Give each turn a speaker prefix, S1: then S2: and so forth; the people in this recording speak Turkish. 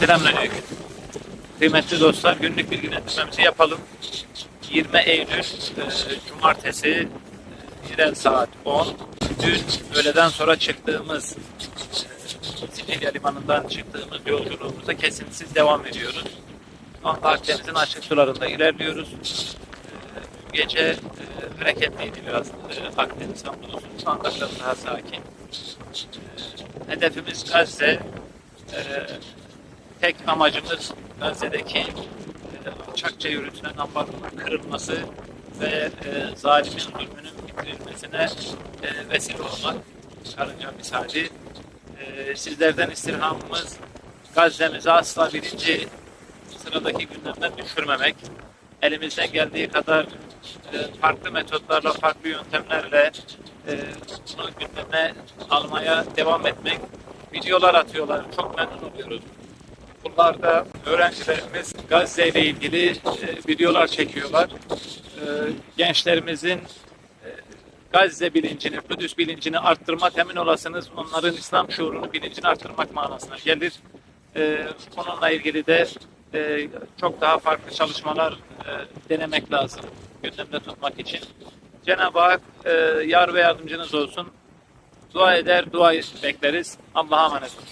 S1: Selamünaleyküm. Kıymetli dostlar, günlük bilgilendirmemizi yapalım. 20 Eylül e, Cumartesi e, İrel saat 10. Dün öğleden sonra çıktığımız e, Sicilya Limanı'ndan çıktığımız yolculuğumuza kesintisiz devam ediyoruz. Şu anda Akdeniz'in açık sularında ilerliyoruz. Gece e, hareketliydi biraz e, Akdeniz hamdolsun. Şu anda daha sakin. Hedefimiz Gazze. Tek amacımız Gazze'deki e, alçakça yürütülen ambargonun kırılması ve e, zalimin zulmünün bitirilmesine e, vesile olmak. Karınca misali. E, sizlerden istirhamımız Gazze'mizi asla birinci sıradaki gündemden düşürmemek. Elimizden geldiği kadar e, farklı metotlarla, farklı yöntemlerle e, bunu gündeme almaya devam etmek. Videolar atıyorlar. Çok memnun oluyoruz. Bunlarda öğrencilerimiz Gazze ile ilgili e, videolar çekiyorlar. E, gençlerimizin e, Gazze bilincini, Kudüs bilincini arttırma temin olasınız. Onların İslam şuurunu, bilincini arttırmak manasına gelir. E, bununla ilgili de çok daha farklı çalışmalar denemek lazım gündemde tutmak için. Cenab-ı Hak e, yar ve yardımcınız olsun. Dua eder, dua bekleriz. Allah'a emanet olun.